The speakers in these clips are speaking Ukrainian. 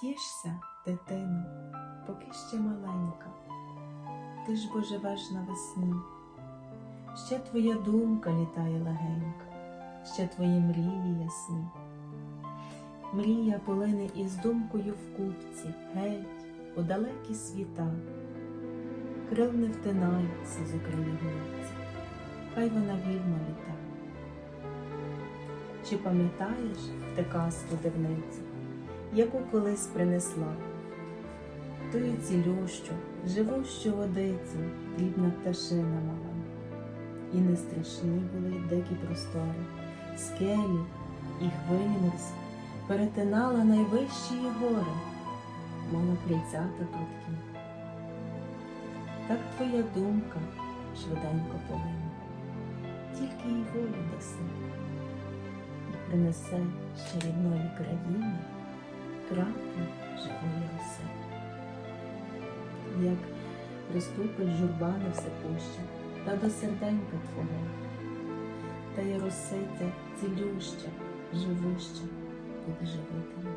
Тішся, дитино, поки ще маленька, ти ж бо живеш на весні, ще твоя думка літає легенька, ще твої мрії ясні. Мрія полине із думкою в купці, геть, у далекі світа. Крил не втинаються з голубці, хай вона вільно літа. Чи пам'ятаєш ти казку дивницю, яку колись принесла? Тую цілющу, живущу водицю, дрібна пташина мала. І не страшні були дикі простори, скелі і хвилі морські перетинала найвищі гори, мала крильцята прудкі. Так твоя думка швиденько полине, тільки їй волю даси, і принесе ще рідної країни краплю живої роси. Як приступить журба на все пуща, та до серденька твого, та й росиця цілюща, живуща буде живителем.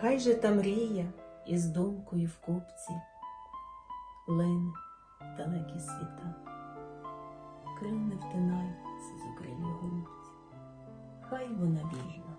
Хай же та мрія із думкою в купці лине далекі світа, крил не втинаються з окрилі голубці, хай вона вільна